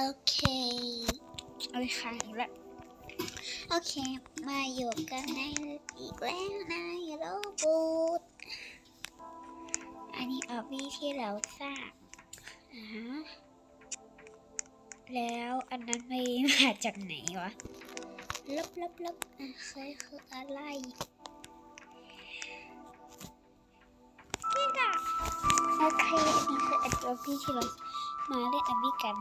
โอเคเอาไปค้างอีกแล้วโอเค มาอยู่กันในอีกแล้วนะยูโรบูทอันนี้ออบบี้ที่เราสร้างอ่าฮะแล้วอันนั้นไม่มาจากไหนวะลบลบลบอะเคยคืออะไรนี่ค่ะโอเค อันนี้คืออันออบบี้ที่เรามาเล่นอันบี้กัน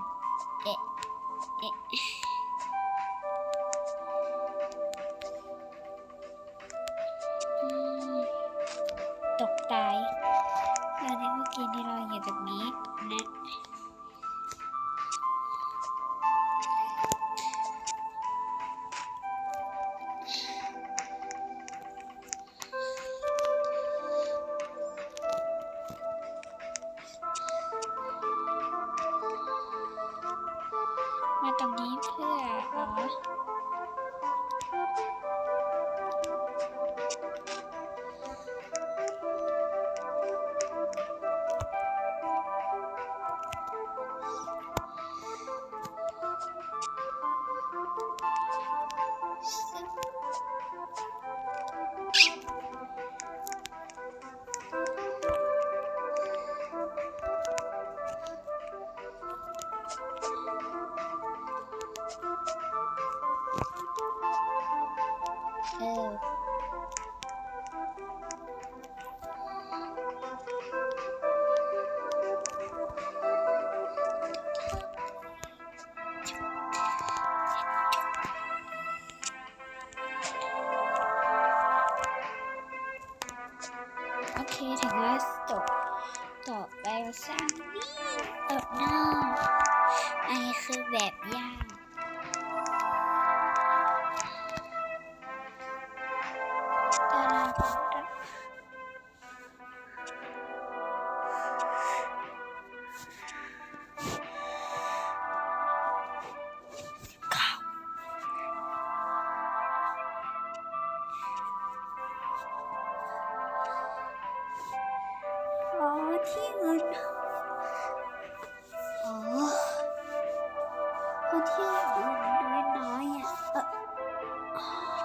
ฮ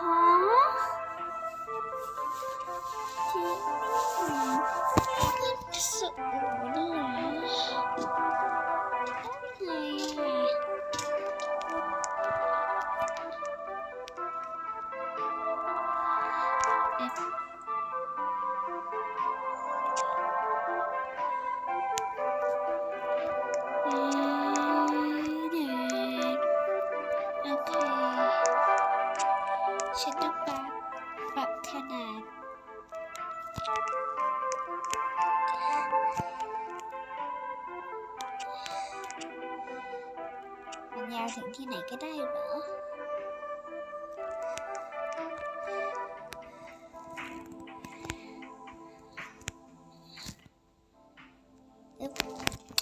าวถึงที่ไหนก็ได้เหรอ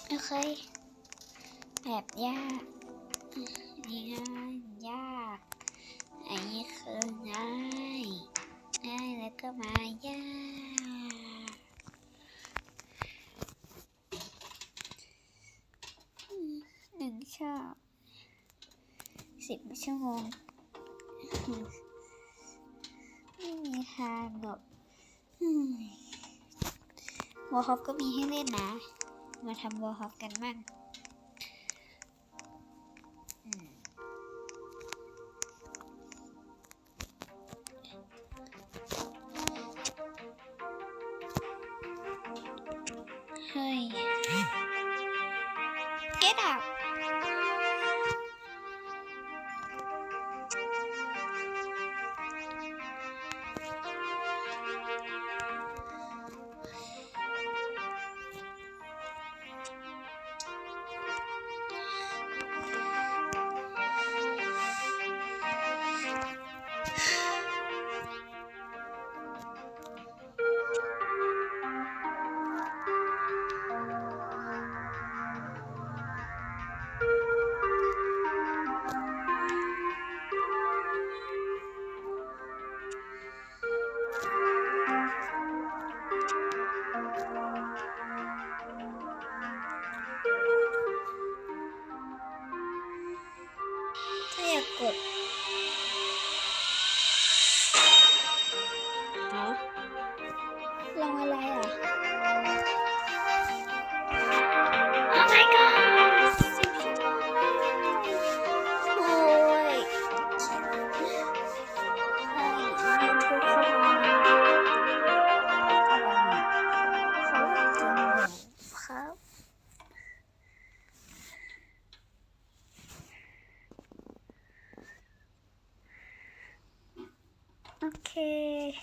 โอเค แบบยากนี่ง่ายยาก อันนี้คือง่ายง่ายแล้วก็มายากหนึ่งชอบ สิบชั่วโมง ไม่มีทางหรอกอืมวอลฮอปก็มีให้เล่นนะ มาทำวอลฮอปกันมั่งเฮ้ย get out Okey.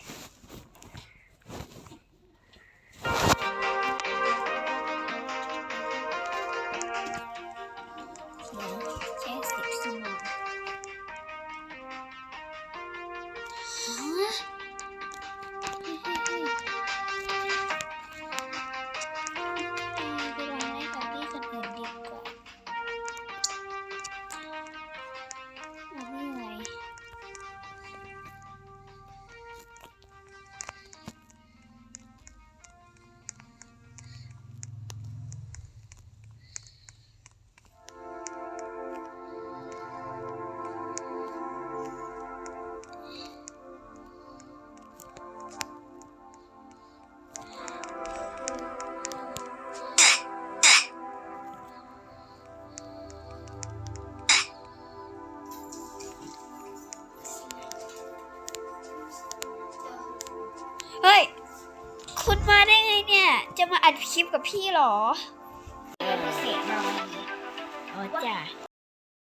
เฮ้ย คุณมาได้ไงเนี่ย จะมาอัดคลิปกับพี่เหรอเออเสีเราวันนี้อ๋อจ้ะ